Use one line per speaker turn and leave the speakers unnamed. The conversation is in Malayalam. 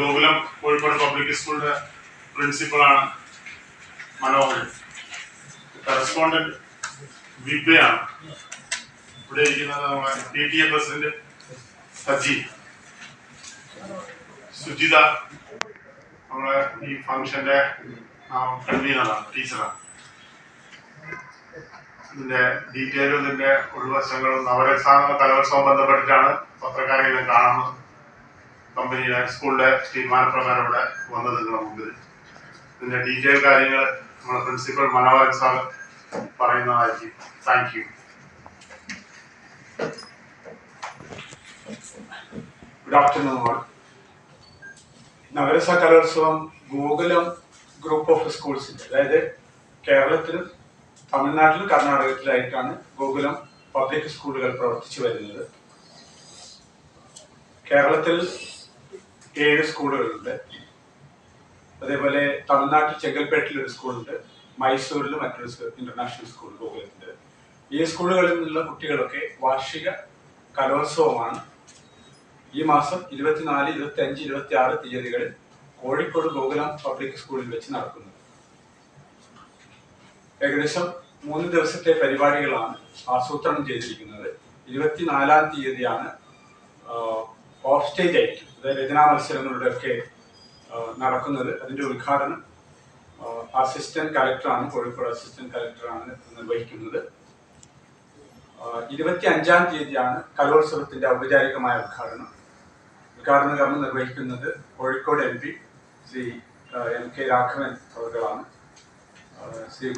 ഗോകുലം കോഴിക്കോട് പബ്ലിക് സ്കൂളിന്റെ പ്രിൻസിപ്പളാണ് മനോഹരൻ. കറസ്പോണ്ടന്റ് വിബയാണ് ഇവിടെ ഇരിക്കുന്നത് P T A president Saji. Sujitha നമ്മളെ ഈ ഫംഗ്ഷന്റെ കൺവീനറാണ് ടീച്ചറാണ് ഇതിന്റെ ഡീറ്റെയിലും ഇതിന്റെ ഉൾവശങ്ങളും നവരസാധന കലോത്സവം ബന്ധപ്പെട്ടിട്ടാണ് പത്രക്കാരെ കാണുന്നത്. കമ്പനിയുടെ സ്കൂളിന്റെ ഇവിടെ വന്നത് നിങ്ങളുടെ മുമ്പിൽ. ഇതിന്റെ ഡീറ്റെയിൽ കാര്യങ്ങൾ നമ്മുടെ പ്രിൻസിപ്പൽ മനോഹരൻ സാർ പറയുന്നതായിരിക്കും. Thank you
good afternoon all നഗരസഭ കലോത്സവം ഗോകുലം ഗ്രൂപ്പ് ഓഫ് സ്കൂൾസിന്റെ അതായത് കേരളത്തിലും തമിഴ്നാട്ടിലും കർണാടകത്തിലായിട്ടാണ് ഗോകുലം പബ്ലിക് സ്കൂളുകൾ പ്രവർത്തിച്ചു വരുന്നത്. കേരളത്തിൽ ഏഴ് സ്കൂളുകളുണ്ട്. അതേപോലെ തമിഴ്നാട്ടിൽ ചെങ്കൽപ്പേട്ടിൽ ഒരു സ്കൂളുണ്ട് മൈസൂരിൽ മറ്റൊരു ഇന്റർനാഷണൽ സ്കൂൾ ഗോകുലത്തിന്റെ ഈ സ്കൂളുകളിൽ നിന്നുള്ള കുട്ടികളൊക്കെ വാർഷിക കലോത്സവമാണ്. ഈ മാസം ഇരുപത്തിനാല് ഇരുപത്തി അഞ്ച് ഇരുപത്തി ആറ് തീയതികളിൽ കോഴിക്കോട് ഗോകുലം പബ്ലിക് സ്കൂളിൽ വെച്ച് നടക്കുന്നത് ഏകദേശം മൂന്ന് ദിവസത്തെ പരിപാടികളാണ് ആസൂത്രണം ചെയ്തിരിക്കുന്നത്. ഇരുപത്തിനാലാം തീയതിയാണ് ഓഫ് സ്റ്റേജ് അതായത് രചനാ മത്സരങ്ങളുടെ ഒക്കെ നടക്കുന്നത്. അതിന്റെ ഉദ്ഘാടനം അസിസ്റ്റന്റ് കലക്ടറാണ് കോഴിക്കോട് അസിസ്റ്റന്റ് കലക്ടറാണ് നിർവഹിക്കുന്നത്. ഇരുപത്തി അഞ്ചാം തീയതിയാണ് കലോത്സവത്തിന്റെ ഔപചാരികമായ ഉദ്ഘാടനം. ഉദ്ഘാടന കർമ്മം നിർവഹിക്കുന്നത് Kozhikode M P Shri M K Raghavan അവരുടെ ശ്രീ